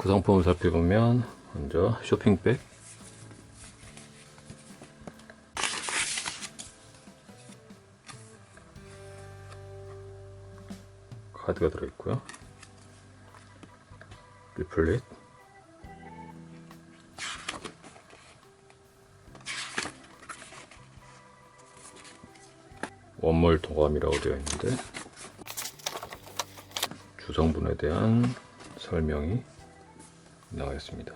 구성품을 살펴보면 먼저 쇼핑백. 카드가 들어있고요. 리플릿. 원몰 도감이라고 되어 있는데 주성분에 대한 설명이 나와 있습니다.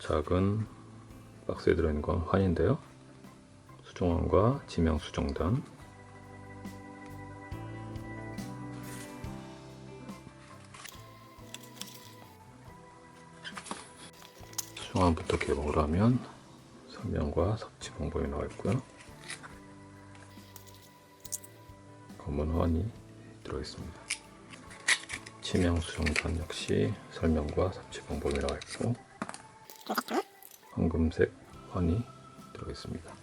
작은 박스에 들어있는 건 환인데요. 수정환과 지명 수정단 수정환부터 개봉을 하면 설명과 섭취 방법이 나와 있고요. 검은 환이 들어있습니다. 치명 수정단 역시 설명과 섭취 방법이 나와 있고 황금색 환이 들어있습니다.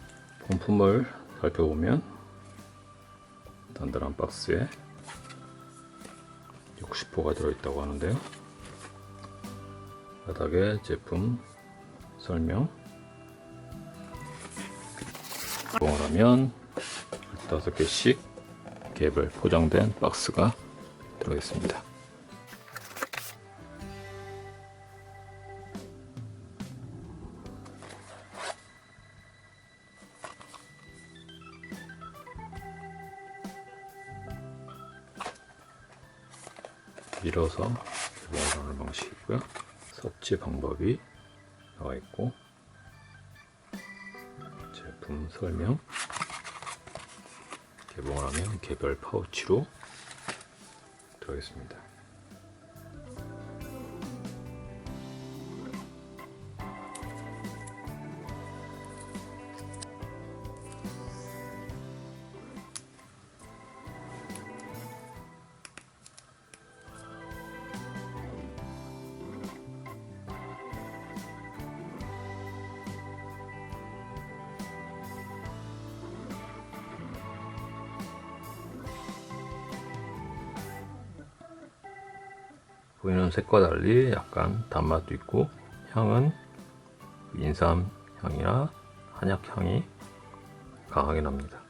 본품을 살펴보면 단단한 박스에 60호가 들어있다고 하는데요. 바닥에 제품 설명 개봉을 하면 15개씩 개별 포장된 박스가 들어있습니다. 밀어서 개봉하는 방식이고요. 섭취 방법이 나와 있고 제품 설명 개봉을 하면 개별 파우치로 들어있습니다. 보이는 색과 달리 약간 단맛도 있고 향은 인삼 향이나 한약 향이 강하게 납니다.